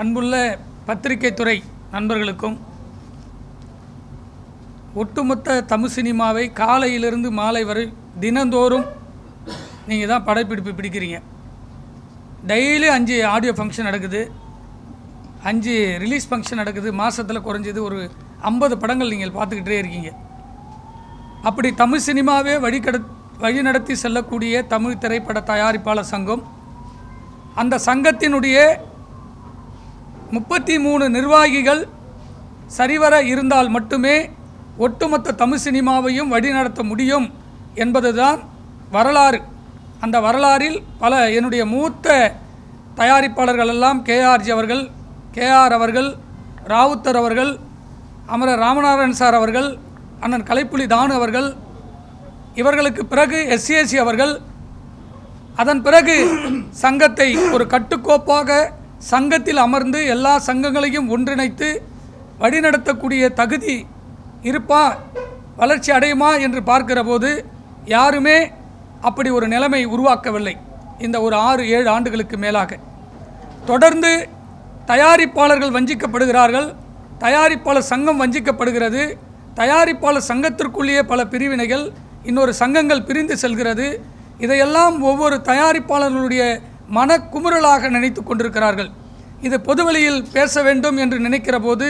அன்புள்ள பத்திரிகை துறை நண்பர்களுக்கும் ஒட்டுமொத்த தமிழ் சினிமாவை காலையிலிருந்து மாலை வரை தினந்தோறும் நீங்கள் தான் படப்பிடிப்பு பிடிக்கிறீங்க. டெய்லி அஞ்சு ஆடியோ ஃபங்க்ஷன் நடக்குது. அஞ்சு ரிலீஸ் ஃபங்க்ஷன் நடக்குது. மாதத்தில் குறைஞ்சது ஒரு ஐம்பது படங்கள் நீங்கள் பார்த்துக்கிட்டே இருக்கீங்க. அப்படி தமிழ் சினிமாவே வழிகட வழிநடத்தி செல்லக்கூடிய தமிழ் திரைப்பட தயாரிப்பாளர் சங்கம் அந்த சங்கத்தினுடைய முப்பத்தி மூணு நிர்வாகிகள் சரிவர இருந்தால் மட்டுமே ஒட்டுமொத்த தமிழ் சினிமாவையும் வழிநடத்த முடியும் என்பதுதான் வரலாறு. அந்த வரலாறில் பல என்னுடைய மூத்த தயாரிப்பாளர்கள் எல்லாம் கேஆர்ஜி அவர்கள் கேஆர் அவர்கள் ராவுத்தர் அவர்கள் அமரர் ராமநாதன் சார் அவர்கள் அண்ணன் கலைப்புலி தானு அவர்கள் இவர்களுக்கு பிறகு எஸ்சிஎஸ்சி அவர்கள். அதன் பிறகு சங்கத்தை ஒரு கட்டுக்கோப்பாக சங்கத்தில் அமர்ந்து எல்லா சங்கங்களையும் ஒன்றிணைத்து வழிநடத்தக்கூடிய தகுதி இருப்பா வளர்ச்சி அடையுமா என்று பார்க்கிற போது யாருமே அப்படி ஒரு நிலைமை உருவாக்கவில்லை. இந்த ஒரு ஆறு ஏழு ஆண்டுகளுக்கு மேலாக. தொடர்ந்து தயாரிப்பாளர்கள் வஞ்சிக்கப்படுகிறார்கள். தயாரிப்பாளர் சங்கம் வஞ்சிக்கப்படுகிறது. தயாரிப்பாளர் சங்கத்திற்குள்ளேயே பல பிரிவினைகள் இன்னொரு சங்கங்கள் பிரிந்து செல்கிறது. இதையெல்லாம் ஒவ்வொரு தயாரிப்பாளர்களுடைய மனக்குமுறலாக நினைத்து கொண்டிருக்கிறார்கள். இது பொதுவெளியில் பேச வேண்டும் என்று நினைக்கிற போது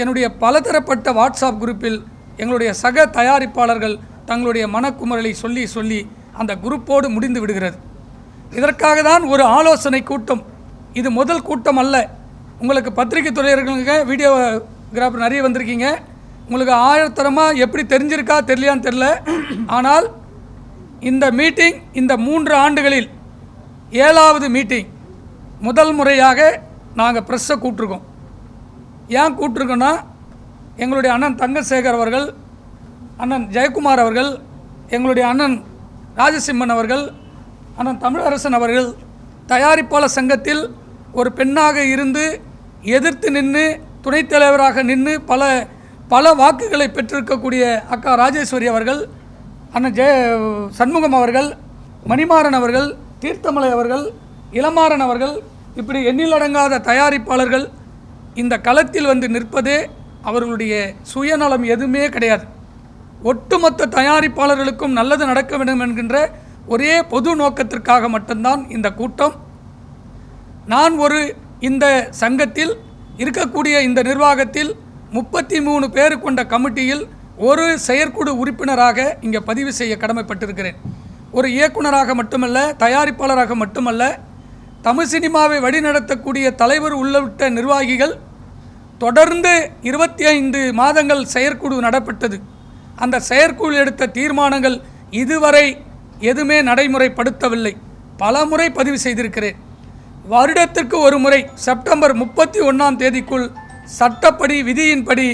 என்னுடைய பலதரப்பட்ட வாட்ஸ்அப் குரூப்பில் எங்களுடைய சக தயாரிப்பாளர்கள் தங்களுடைய மனக்குமரலை சொல்லி சொல்லி அந்த குரூப்போடு முடிந்து விடுகிறது. இதற்காக தான் ஒரு ஆலோசனை கூட்டம். இது முதல் கூட்டம் அல்ல. உங்களுக்கு பத்திரிகை துறையர்களுங்க வீடியோகிராஃபர் நிறைய வந்திருக்கீங்க. உங்களுக்கு ஆயிரத்தரமாக எப்படி தெரிஞ்சிருக்கா தெரியலையான்னு தெரில ஆனால் இந்த மீட்டிங் இந்த மூன்று ஆண்டுகளில் ஏழாவது மீட்டிங் முதல் முறையாக நாங்கள் ப்ரெஸ்ஸை கூப்பிட்ருக்கோம் ஏன் கூப்பிட்ருக்கோன்னா எங்களுடைய அண்ணன் தங்கசேகர் அவர்கள் அண்ணன் ஜெயக்குமார் அவர்கள் எங்களுடைய அண்ணன் ராஜசிம்மன் அவர்கள் அண்ணன் தமிழரசன் அவர்கள் தயாரிப்பாளர் சங்கத்தில் ஒரு பெண்ணாக இருந்து எதிர்த்து நின்று துணைத் தலைவராக நின்று பல பல வாக்குகளை பெற்றிருக்கக்கூடிய அக்கா ராஜேஸ்வரி அவர்கள் அண்ணன் ஜெய சண்முகம் அவர்கள் மணிமாறன் அவர்கள் தீர்த்தமலை அவர்கள் இளமாறன் அவர்கள் இப்படி எண்ணிலடங்காத தயாரிப்பாளர்கள் இந்த களத்தில் வந்து நிற்பதே அவர்களுடைய சுயநலம் எதுவுமே கிடையாது. ஒட்டுமொத்த தயாரிப்பாளர்களுக்கும் நல்லது நடக்க வேண்டும் என்கின்ற ஒரே பொது நோக்கத்திற்காக மட்டும்தான் இந்த கூட்டம். நான் ஒரு இந்த சங்கத்தில் இருக்கக்கூடிய இந்த நிர்வாகத்தில் முப்பத்தி மூணு பேர் கொண்ட கமிட்டியில் ஒரு செயற்குழு உறுப்பினராக இங்கே பதிவு செய்ய கடமைப்பட்டிருக்கிறேன். ஒரு இயக்குனராக மட்டுமல்ல தயாரிப்பாளராக மட்டுமல்ல தமிழ் சினிமாவை வழிநடத்தக்கூடிய தலைவர் உள்ளிட்ட நிர்வாகிகள் தொடர்ந்து இருபத்தி ஐந்து மாதங்கள் செயற்குழு நடப்பட்டது. அந்த செயற்குழு எடுத்த தீர்மானங்கள் இதுவரை எதுவுமே நடைமுறைப்படுத்தவில்லை. பல முறை பதிவு செய்திருக்கிறேன். வருடத்திற்கு ஒரு முறை செப்டம்பர் முப்பத்தி ஒன்றாம் தேதிக்குள் சட்டப்படி விதியின்படி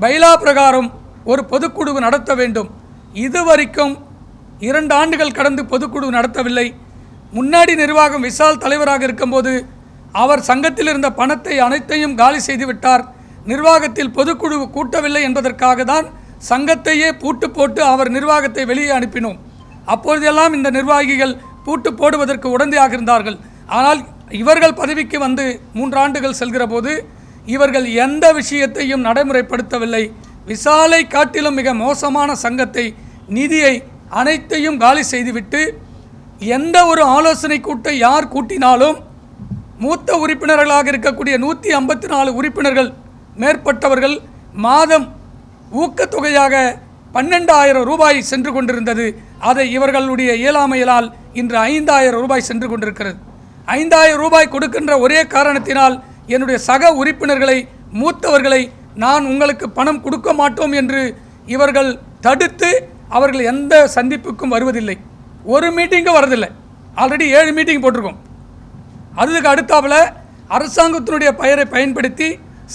பைலா பிரகாரம் ஒரு பொதுக்குழு நடத்த வேண்டும். இதுவரைக்கும் இரண்டு ஆண்டுகள் கடந்து பொதுக்குழு நடத்தவில்லை. முன்னாடி நிர்வாகம் விசால் தலைவராக இருக்கும்போது அவர் சங்கத்தில் இருந்த பணத்தை அனைத்தையும் காலி செய்துவிட்டார். நிர்வாகத்தில் பொதுக்குழு கூட்டவில்லை என்பதற்காக தான் சங்கத்தையே பூட்டு போட்டு அவர் நிர்வாகத்தை வெளியே அனுப்பினோம். அப்பொழுதெல்லாம் இந்த நிர்வாகிகள் பூட்டு போடுவதற்கு உடந்தையாக இருந்தார்கள் ஆனால் இவர்கள் பதவிக்கு வந்து மூன்றாண்டுகள் செல்கிற போது இவர்கள் எந்த விஷயத்தையும் நடைமுறைப்படுத்தவில்லை. விசாலை காட்டிலும் மிக மோசமான சங்கத்தை நிதியை அனைத்தையும் காலி செய்துவிட்டு எந்த ஒரு ஆலோசனை கூட்ட யார் கூட்டினாலும் மூத்த உறுப்பினர்களாக இருக்கக்கூடிய நூற்றி ஐம்பத்தி நாலு உறுப்பினர்கள் மேற்பட்டவர்கள் மாதம் ஊக்கத்தொகையாக பன்னெண்டாயிரம் ரூபாய் சென்று கொண்டிருந்தது. அதை இவர்களுடைய இயலாமையினால் இன்று ஐந்தாயிரம் ரூபாய் சென்று கொண்டிருக்கிறது. ஐந்தாயிரம் ரூபாய் கொடுக்கின்ற ஒரே காரணத்தினால் என்னுடைய சக உறுப்பினர்களை மூத்தவர்களை நான் உங்களுக்கு பணம் கொடுக்க மாட்டோம் என்று இவர்கள் தடுத்து அவர்கள் எந்த சந்திப்புக்கும் வருவதில்லை. ஒரு மீட்டிங்கும் வரதில்லை ஆல்ரெடி ஏழு மீட்டிங் போட்டிருக்கோம். அதுக்கு அடுத்தாப்பில் அரசாங்கத்தினுடைய பெயரை பயன்படுத்தி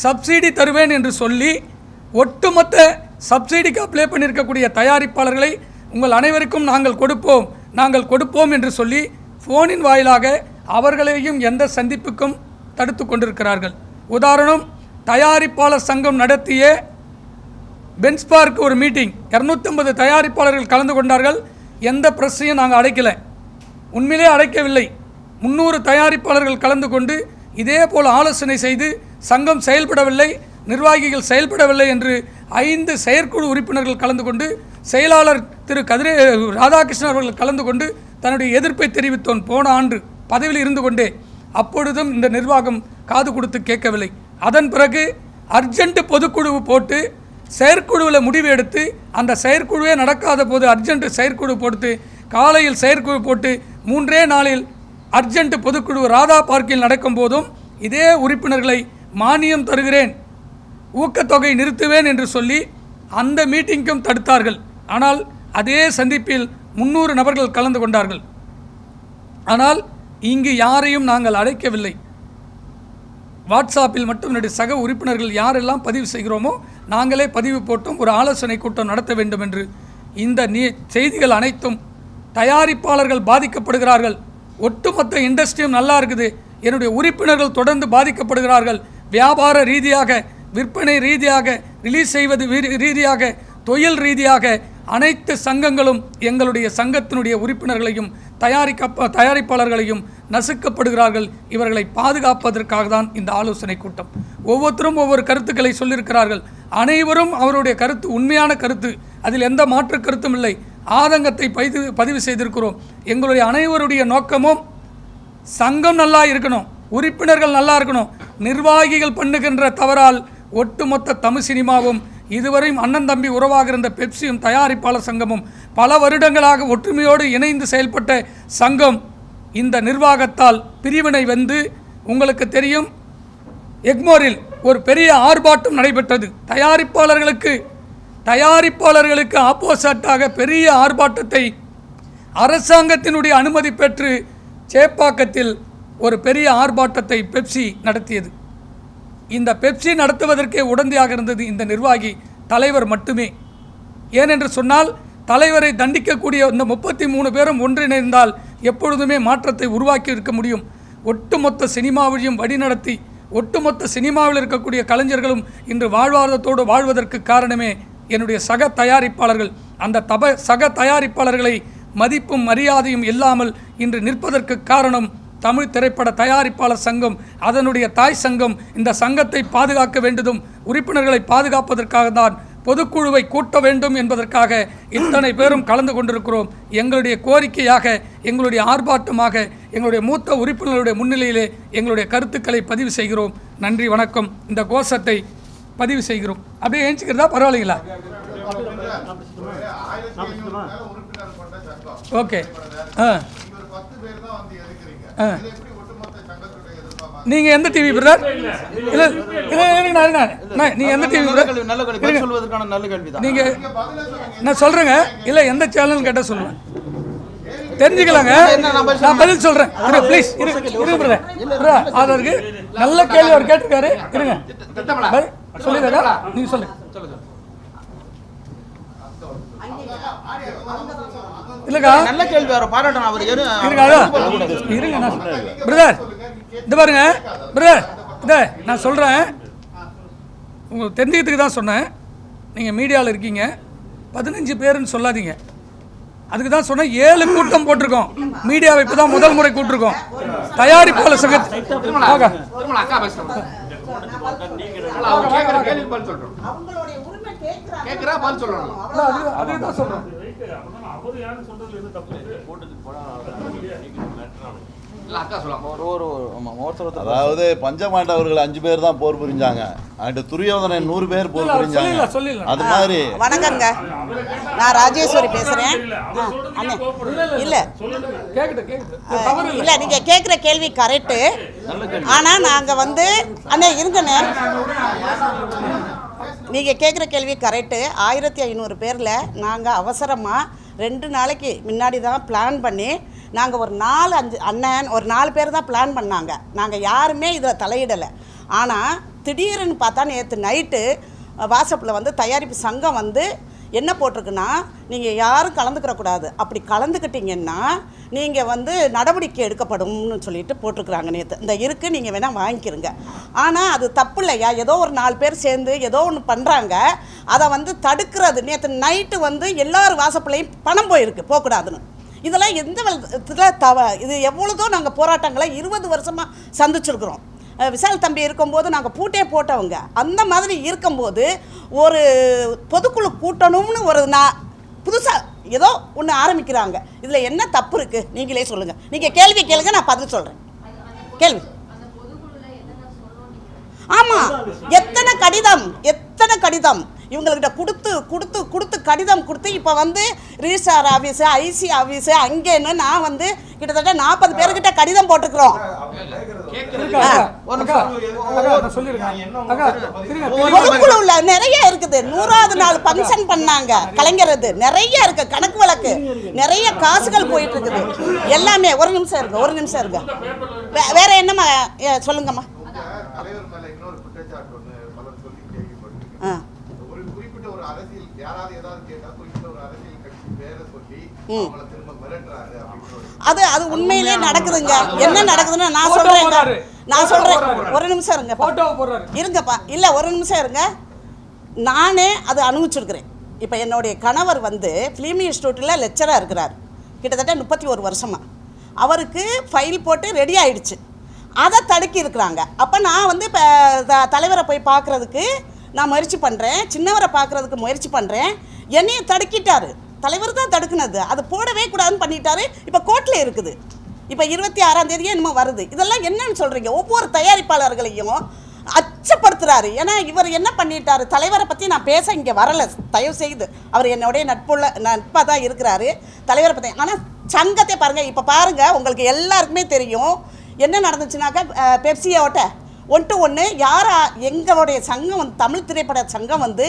சப்சிடி தருவேன் என்று சொல்லி ஒட்டுமொத்த சப்சிடிக்கு அப்ளை பண்ணியிருக்கக்கூடிய தயாரிப்பாளர்களை உங்கள் அனைவருக்கும் நாங்கள் கொடுப்போம். நாங்கள் கொடுப்போம் என்று சொல்லி ஃபோனின் வாயிலாக அவர்களையும் எந்த சந்திப்புக்கும் தடுத்து கொண்டிருக்கிறார்கள். உதாரணம் தயாரிப்பாளர் சங்கம் நடத்திய பென்ஸ்பார்க் ஒரு மீட்டிங் இரநூத்தம்பது தயாரிப்பாளர்கள் கலந்து கொண்டார்கள். எந்த ப்ரெஸ்ஸையும் நாங்கள் அடைக்கலை. உண்மையிலே அடைக்கவில்லை. முன்னூறு தயாரிப்பாளர்கள் கலந்து கொண்டு இதே போல் ஆலோசனை செய்து சங்கம் செயல்படவில்லை நிர்வாகிகள் செயல்படவில்லை என்று ஐந்து செயற்குழு உறுப்பினர்கள் கலந்து கொண்டு செயலாளர் திரு கதிரே ராதாகிருஷ்ணன் அவர்கள் கலந்து கொண்டு தன்னுடைய எதிர்ப்பை தெரிவித்தோன் போன ஆண்டு பதவியில் இருந்து கொண்டே அப்பொழுதும் இந்த நிர்வாகம் காது கொடுத்து கேட்கவில்லை. அதன் பிறகு அர்ஜென்ட் பொதுக்குழு போட்டு செயற்குழுவில் முடிவு எடுத்து அந்த செயற்குழுவே நடக்காத போது அர்ஜென்ட் செயற்குழு போட்டு காலையில் செயற்குழு போட்டு மூன்றே நாளில் அர்ஜென்ட் பொதுக்குழு ராதா பார்க்கில் நடக்கும் போதும் இதே உறுப்பினர்களை மானியம் தருகிறேன். ஊக்கத்தொகை நிறுத்துவேன் என்று சொல்லி அந்த மீட்டிங்க்கும் தடுத்தார்கள். ஆனால் அதே சந்திப்பில் முன்னூறு நபர்கள் கலந்து கொண்டார்கள். ஆனால் இங்கு யாரையும் நாங்கள் அழைக்கவில்லை. வாட்ஸ்அப்பில் மட்டும் என்னுடைய சக உறுப்பினர்கள் யாரெல்லாம் பதிவு செய்கிறோமோ நாங்களே பதிவு போட்டோம் ஒரு ஆலோசனை கூட்டம் நடத்த வேண்டும் என்று இந்த நீ செய்திகள் அனைத்தும் தயாரிப்பாளர்கள் பாதிக்கப்படுகிறார்கள். ஒட்டுமொத்த இண்டஸ்ட்ரியும் நல்லா இருக்குது. என்னுடைய உறுப்பினர்கள் தொடர்ந்து பாதிக்கப்படுகிறார்கள். வியாபார ரீதியாக விற்பனை ரீதியாக ரிலீஸ் செய்வது ரீதியாக தொழில் ரீதியாக அனைத்து சங்கங்களும் எங்களுடைய சங்கத்தினுடைய உறுப்பினர்களையும் தயாரிக்க தயாரிப்பாளர்களையும் நசுக்கப்படுகிறார்கள். இவர்களை பாதுகாப்பதற்காக தான் இந்த ஆலோசனை கூட்டம். ஒவ்வொருத்தரும் ஒவ்வொரு கருத்துக்களை சொல்லியிருக்கிறார்கள். அனைவரும் அவருடைய கருத்து உண்மையான கருத்து. அதில் எந்த மாற்று கருத்தும் இல்லை. ஆதங்கத்தை பதிவு பதிவு செய்திருக்கிறோம். எங்களுடைய அனைவருடைய நோக்கமும் சங்கம் நல்லா இருக்கணும். உறுப்பினர்கள் நல்லா இருக்கணும். நிர்வாகிகள் பண்ணுகின்ற தவறால் ஒட்டுமொத்த தமிழ் சினிமாவும் இதுவரையும் அண்ணன் தம்பி உறவாக இருந்த பெப்சியும் தயாரிப்பாளர் சங்கமும் பல வருடங்களாக ஒற்றுமையோடு இணைந்து செயல்பட்ட சங்கம் இந்த நிர்வாகத்தால் பிரிவினை வந்து உங்களுக்கு தெரியும் எக்மோரில் ஒரு பெரிய ஆர்ப்பாட்டம் நடைபெற்றது. தயாரிப்பாளர்களுக்கு தயாரிப்பாளர்களுக்கு ஆப்போசிட்டாக பெரிய ஆர்ப்பாட்டத்தை அரசாங்கத்தினுடைய அனுமதி பெற்று சேப்பாக்கத்தில் ஒரு பெரிய ஆர்ப்பாட்டத்தை பெப்சி நடத்தியது. இந்த பெப்சி நடத்துவதற்கே உடந்தையாக இருந்தது இந்த நிர்வாகி தலைவர் மட்டுமே. ஏனென்று சொன்னால் தலைவரை தண்டிக்கக்கூடிய இந்த முப்பத்தி மூணு பேரும் ஒன்றிணைந்தால் எப்பொழுதுமே மாற்றத்தை உருவாக்கி இருக்க முடியும். ஒட்டுமொத்த சினிமாவையும் வழிநடத்தி ஒட்டுமொத்த சினிமாவில் இருக்கக்கூடிய கலைஞர்களும் இன்று வாழ்வாதாரத்தோடு வாழ்வதற்கு காரணமே என்னுடைய சக தயாரிப்பாளர்கள். அந்த தப சக தயாரிப்பாளர்களை மதிப்பும் மரியாதையும் இல்லாமல் இன்று நிற்பதற்கு காரணம் தமிழ் திரைப்பட தயாரிப்பாளர் சங்கம் அதனுடைய தாய் சங்கம் இந்த சங்கத்தை பாதுகாக்க வேண்டியதும் உறுப்பினர்களை பாதுகாப்பதற்காக தான் பொதுக்குழுவை கூட்ட வேண்டும் என்பதற்காக இத்தனை பேரும் கலந்து கொண்டிருக்கிறோம். எங்களுடைய கோரிக்கையாக எங்களுடைய ஆர்ப்பாட்டமாக எங்களுடைய மூத்த உறுப்பினர்களுடைய முன்னிலையிலே எங்களுடைய கருத்துக்களை பதிவு செய்கிறோம். நன்றி வணக்கம். இந்த கோஷத்தை பதிவு செய்கிறோம். அப்படியே ஏஞ்சிக்கிறதா? பரவாயில்லைங்களா? ஓகே. ஆ ஒரு பத்து பேர் தான் வந்து எதுக்குறீங்க ஆ இது எப்படி ஒட்டுமொத்த சங்கத்துடைய எதிர்ப்பா நீங்க எந்த டிவி பிரதர் இல்ல இல்ல இருங்க இருங்க நான் நீங்க எந்த டிவி நல்ல பிரதர் கேள்வி நல்ல கேள்வி பதில் சொல்வதற்கான நல்ல கேள்விதான் நீங்க பதில சொல்லுங்க நான் சொல்றேங்க இல்ல எந்த சேனல் கேட்டா சொல்லுவேன் தெரிஞ்சுக்கலாங்க நான் பதில் இரு ப்ளீஸ் இரு இரு பிரதர் அது இருக்கு நல்ல கேள்வி அவர் கேட்டிருக்காரு இருங்க சொல்லிடுறா நீங்க சொல்லுங்க இல்லக்கா? நல்ல கேள்வி அவரை பாராட்டணும் அவர் இருங்க. இருங்க நான் பிரதர் இது பாருங்க. பிரதர் இத நான் சொல்கிறேன் உங்களுக்கு தெரிஞ்சுக்கிறதுக்கு தான் சொன்னேன். நீங்கள் மீடியாவில் இருக்கீங்க. பதினஞ்சு பேருன்னு சொல்லாதீங்க. அதுக்கு தான் சொன்னேன் ஏழு கூட்டம் போட்டிருக்கோம். மீடியாவை இப்போ தான் முதல் முறை கூட்டிருக்கோம். தயாரிப்பாளர் சங்கத்து ஆகா. அக்கா அதாவது பஞ்சமாண்ட அவர்கள் அஞ்சு பேர் தான் போர் புரிஞ்சாங்க. அங்கிட்டு துரியோதனை நூறு பேர் போர் புரிஞ்சாங்க. அது மாதிரி. வணக்கங்க நான் ராஜேஸ்வரி பேசுறேன். ஆ, அண்ணே. இல்ல இல்லை இல்ல. நீங்க கேக்குற கேள்வி கரெக்ட் ஆனா நாங்க வந்து அண்ணே இருங்கண்ணே. நீங்கள் கேட்குற கேள்வி கரெக்ட் ஆயிரத்தி ஐநூறு பேரில் நாங்கள் அவசரமாக ரெண்டு நாளைக்கு முன்னாடி தான் பிளான் பண்ணி நாங்கள் ஒரு நாலு அஞ்சு அண்ணன் ஒரு நாலு பேர் தான் பிளான் பண்ணாங்க. நாங்கள் யாருமே இதில் தலையிடலை. ஆனால் திடீர்னு பார்த்தா நேற்று நைட்டு வாட்ஸ்அப்பில் வந்து தயாரிப்பு சங்கம் வந்து என்ன போட்டிருக்குன்னா நீங்கள் யாரும் கலந்துக்கிறக்கூடாது அப்படி கலந்துக்கிட்டீங்கன்னா நீங்கள் வந்து நடவடிக்கை எடுக்கப்படும்னு சொல்லிட்டு போட்டிருக்குறாங்க நேற்று இந்த இருக்கு நீங்கள் வேணால் வாங்கிக்கிறங்க ஆனால் அது தப்பு இல்லையா ஏதோ ஒரு நாலு பேர் சேர்ந்து ஏதோ ஒன்று பண்ணுறாங்க அதை வந்து தடுக்கிறது. நேற்று நைட்டு வந்து எல்லார் வாசப்புலையும் பணம் போயிருக்கு போகக்கூடாதுன்னு. இதெல்லாம் எந்த விதத்தில் தவ இது எவ்வளோதோ நாங்கள் போராட்டங்களை இருபது வருஷமாக சந்திச்சிருக்கிறோம். விசால் தம்பி இருக்கும்போது நாங்கள் பூட்டே போட்டவங்க. அந்த மாதிரி இருக்கும்போது ஒரு பொதுக்குழு கூட்டணும்னு ஒரு நான் புதுசாக ஏதோ ஒன்று ஆரம்பிக்கிறாங்க. இதில் என்ன தப்பு இருக்குது நீங்களே சொல்லுங்கள் நீங்கள் கேள்வி கேளுங்க நான் பதில் சொல்கிறேன் கேள்வி. ஆமாம் எத்தனை கடிதம்? எத்தனை கடிதம்? இவங்கள்கிட்ட கொடுத்து கொடுத்து கொடுத்து கடிதம் கொடுத்து இப்போ வந்து ரிஜிஸ்டார் ஆஃபீஸு ஐசி ஆஃபீஸு அங்கேன்னு நான் வந்து கிட்டத்தட்ட நாற்பது பேர்கிட்ட கடிதம் போட்டுக்கிறோம் இருக்கா, பொதுக்குழுல நிறைய இருக்குது. நூறாவது நாள் ஃபங்க்ஷன் பண்ணாங்க கலைஞர் இது நிறைய இருக்கு கணக்கு வழக்கு. நிறைய காசுகள் போயிட்டு இருக்குது. எல்லாமே ஒரு நிமிஷம் இருங்க ஒரு நிமிஷம் இருங்க. வே- வேற என்னம்மா சொல்லுங்கம்மா உங்க தலைவர் மேல இன்னொரு குற்றச்சாட்டு ஒண்ணு பலர் சொல்லி கேள்விப்பட்டிருக்கேன் ஆ ஒரு குறிப்பிட்ட ஒரு அரசியல் யாராவது ஏதாவது கேட்டா குறிப்பிட்ட ஒரு அரசியல் கட்சி பேரை சொல்லி ம். அவங்கள திரும்ப மிரட்டுறாரு அது அது உண்மையிலே நடக்குதுங்க. என்ன நடக்குதுன்னு நான் சொல்றேன். நான் சொல்றேன். ஒரு நிமிஷம் இருங்கப்பா. போட்டோவை போடுறாரு. இருங்கப்பா. இல்லை ஒரு நிமிஷம் இருங்க. நானே அதை அனுபவிச்சிருக்கிறேன். இப்போ என்னுடைய கணவர் வந்து ஃபிலிம் இன்ஸ்டியூட்டில் லெக்சராக இருக்கிறார். கிட்டத்தட்ட முப்பத்தி ஒரு வருஷமாக அவருக்கு ஃபைல் போட்டு ரெடி ஆயிடுச்சு. அதை தடுக்கி இருக்கிறாங்க. அப்போ நான் வந்து இப்போ த- தலைவரை போய் பார்க்குறதுக்கு நான் முயற்சி பண்ணுறேன் சின்னவரை பார்க்குறதுக்கு முயற்சி பண்ணுறேன் என்னையும் தடுக்கிட்டாரு. தலைவர் தான் தடுக்குனது. அது போடவே கூடாதுன்னு பண்ணிட்டாரு. இப்போ கோர்ட்டில் இருக்குது. இப்போ இருபத்தி ஆறாம் தேதியே என்னமோ வருது? இதெல்லாம் என்னன்னு சொல்கிறீங்க ஒவ்வொரு தயாரிப்பாளர்களையும் அச்சப்படுத்துறாரு. ஏன்னா இவர் என்ன பண்ணிட்டாரு? தலைவரை பற்றி நான் பேச இங்கே வரல. தயவு செய்து. அவர் என்னுடைய நட்புள்ள நட்பாக தான் இருக்கிறாரு. தலைவரை பற்றி ஆனால் சங்கத்தை பாருங்கள் இப்போ பாருங்கள் உங்களுக்கு எல்லாருக்குமே தெரியும். என்ன நடந்துச்சுனாக்கா பெப்சியோட்ட ஒன் டு ஒன்று யாரா எங்களுடைய சங்கம் வந்து தமிழ் திரைப்பட சங்கம் வந்து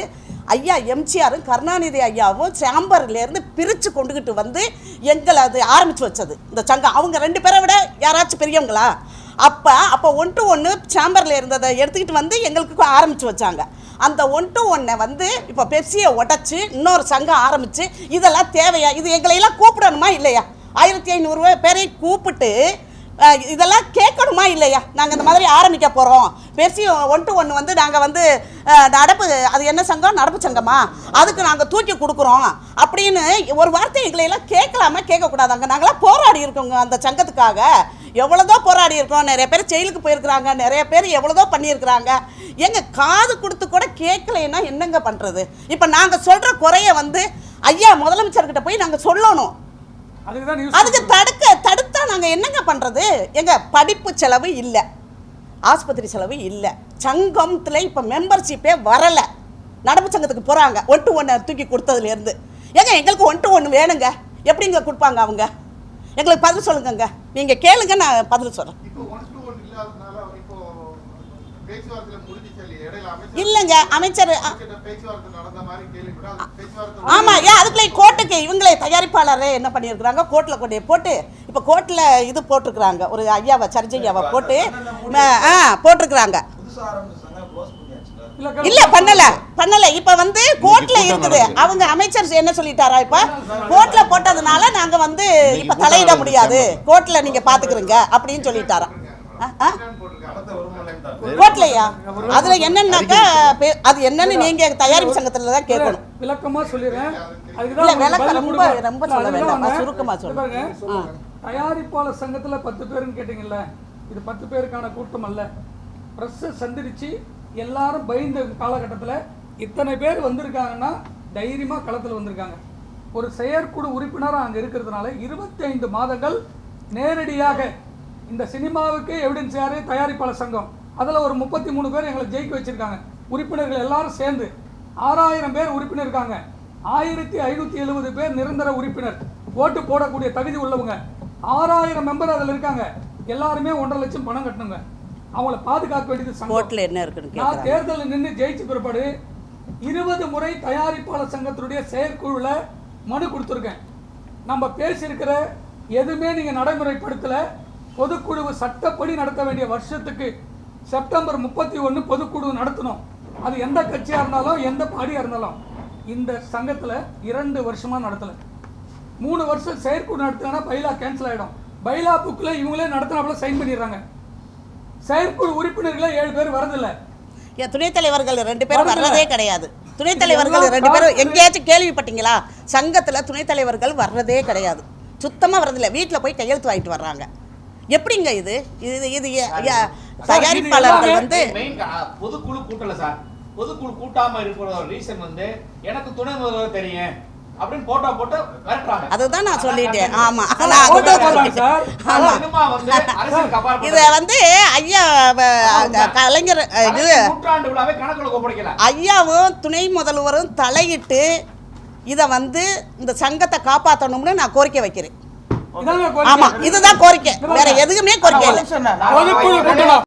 ஐயா எம்ஜிஆரும் கருணாநிதி ஐயாவும் சேம்பர்லேருந்து பிரித்து கொண்டுக்கிட்டு வந்து எங்களை அது ஆரம்பித்து வச்சது. இந்த சங்கம். அவங்க ரெண்டு பேரை விட யாராச்சும் பெரியவங்களா? அப்போ அப்போ ஒன் டு ஒன்று சேம்பரில் இருந்ததை எடுத்துக்கிட்டு வந்து எங்களுக்கு ஆரம்பித்து வச்சாங்க. அந்த ஒன் டு ஒன்னை வந்து இப்போ பெப்சியை உடச்சி இன்னொரு சங்கம் ஆரம்பித்து இதெல்லாம் தேவையா? இது எங்களையெல்லாம் கூப்பிடணுமா? இல்லையா? ஆயிரத்தி ஐநூறுரூவா பேரை கூப்பிட்டு இதெல்லாம் கேட்கணுமா இல்லையா? நாங்கள் இந்த மாதிரி ஆரம்பிக்க போகிறோம் பெருசி ஒன் டு ஒன்று வந்து நாங்கள் வந்து நடப்பு அது என்ன சங்கம்? நடப்பு சங்கமா? அதுக்கு நாங்கள் தூக்கி கொடுக்குறோம். அப்படின்னு ஒரு வார்த்தை எங்களை எல்லாம் கேட்கலாமா? கேட்கக்கூடாதாங்க நாங்களாம் போராடி இருக்கோங்க அந்த சங்கத்துக்காக. எவ்வளோதோ போராடி இருக்கோம். நிறைய பேர் ஜெயிலுக்கு போயிருக்கிறாங்க. நிறைய பேர் எவ்வளோதோ பண்ணியிருக்கிறாங்க. எங்க காது கொடுத்து கூட கேட்கலைன்னா என்னங்க பண்ணுறது இப்போ நாங்கள் சொல்கிற குறைய வந்து ஐயா முதலமைச்சர்கிட்ட போய் நாங்கள் சொல்லணும். அதுக்கு தடுக்க நாங்கள் என்னங்க பண்றது? எங்க படிப்பு செலவு இல்லை. ஆஸ்பத்திரி செலவு இல்லை. சங்கத்தில் இப்ப மெம்பர்ஷிப்பே வரல. நடப்பு சங்கத்துக்கு போறாங்க. ஒன் டு ஒன்று தூக்கி கொடுத்ததுல இருந்து ஏங்க எங்களுக்கு ஒன் டு ஒன்று வேணுங்க. எப்படிங்க கொடுப்பாங்க அவங்க? எங்களுக்கு பதில் சொல்லுங்கங்க. நீங்கள் கேளுங்க நான் பதில் சொல்கிறேன் அது பேச்சுவார்த்தை ஆமா ஏன் அதுக்குள்ளே கோர்ட்டுக்கு இவங்களே தயாரிப்பாளரே என்ன பண்ணியிருக்கிறாங்க? கோர்ட்டில் கொண்டு போட்டு இப்போ கோர்ட்டில் இது போட்டிருக்கிறாங்க. ஒரு ஐயாவை சர்ஜையாவை போட்டு ஆ போட்டிருக்கிறாங்க. இல்ல பண்ணல பண்ணல. இப்ப வந்து கோர்ட்ல இருக்குது. அவங்க அமைச்சர் என்ன சொல்லிட்டாரா இப்ப? கோர்ட்ல போட்டதுனால நாங்க வந்து இப்ப தலையிட முடியாது. கோர்ட்ல நீங்க பாத்துக்கிறீங்க அப்படின்னு சொல்லிட்டாரா கோர்ட்லயா அதுல என்னன்னாக்கா அது என்னன்னு நீங்க தயாரிப்பு சங்கத்துல தான் கேட்கணும். விளக்கமா சொல்லிடுறேன். இல்ல, விளக்கம் ரொம்ப-. ரொம்ப சொல்ல வேண்டாம். சுருக்கமா சொல்லுங்க. தயாரிப்பாளர் சங்கத்துல பத்து பேருன்னு கேட்டீங்கல்ல இது பத்து பேருக்கான கூட்டம் அல்ல. ப்ரெஸ்ஸை சந்திரிச்சு எல்லாரும் பயந்த காலகட்டத்தில் இத்தனை பேர் வந்திருக்காங்கன்னா தைரியமா களத்தில் வந்திருக்காங்க. ஒரு செயற்குழு உறுப்பினராக அங்கே இருக்கிறதுனால இருபத்தி ஐந்து மாதங்கள் நேரடியாக இந்த சினிமாவுக்கு எவிடன்ஸ் யாரு? தயாரிப்பாளர் சங்கம். அதில் ஒரு முப்பத்தி மூணு பேர் எங்களை ஜெயிக்க வச்சிருக்காங்க. உறுப்பினர்கள் எல்லாரும் சேர்ந்து ஆறாயிரம் பேர் உறுப்பினர் இருக்காங்க. ஆயிரத்தி ஐநூற்றி எழுபது பேர் நிரந்தர உறுப்பினர். ஓட்டு போடக்கூடிய தகுதி உள்ளவங்க. ஆறாயிரம் மெம்பர் அதில் இருக்காங்க. எல்லாருமே ஒன்றரை லட்சம் பணம் கட்டணுங்க. அவங்கள பாதுகாக்க வேண்டியது என்ன இருக்குன்னு நான் தேர்தலில் நின்று ஜெயிச்ச பிற்பாடு இருபது முறை தயாரிப்பாளர் சங்கத்தினுடைய செயற்குழுல மனு கொடுத்துருக்கேன். நம்ம பேசியிருக்கிற எதுவுமே நீங்க நடைமுறைப்படுத்தல. பொதுக்குழு சட்டப்படி நடத்த வேண்டிய வருஷத்துக்கு செப்டம்பர் முப்பத்தி ஒன்று பொதுக்குழு நடத்தணும். அது எந்த கட்சியா இருந்தாலும் எந்த பாடியா இருந்தாலும். இந்த சங்கத்துல இரண்டு வருஷமா நடத்தல. மூணு வருஷம் செயற்குழு நடத்தினா பைலா கேன்சல் ஆயிடும். பைலா புக்கில் இவங்களே நடத்தினாப்புல சைன் பண்ணிடுறாங்க. செயற்குழு உறுப்பினர்களே ஏழு பேர் வரதில்லை. துணைத் தலைவர்கள் ரெண்டு பேரும். வர்றதே கிடையாது. துணைத் தலைவர்கள் ரெண்டு பேரும் எங்கேயாச்சும் கேள்விப்பட்டீங்களா? சங்கத்துல துணைத் தலைவர்கள் வர்றதே கிடையாது. சுத்தமா வர்றதில்ல. வீட்டில் போய் கையெழுத்து வாங்கிட்டு வர்றாங்க. எப்படிங்க இது? இது இது தயாரிப்பாளர்கள் வந்து பொதுக்குழு கூட்டல சார். பொதுக்குழு கூட்டாம இருக்கிற ரீசன் வந்து எனக்கு துணை முதல்வர் தெரியும் அப்படின்னு போட்டோ போட்டு மிரட்டுறாங்க. அதுதான் நான் சொல்லிட்டேன். ஆமா. நான் அதுதான் சொல்லிட்டேன். ஆமா. இத வந்து ஐயா கலைஞர் இது ஐயாவும் துணை முதல்வரும் தலையிட்டு இதை வந்து இந்த சங்கத்தை காப்பாற்றணும்னு நான் கோரிக்கை வைக்கிறேன். ஆமா இதுதான் கோரிக்கை. வேற எதுவுமே கோரிக்கை இல்லை.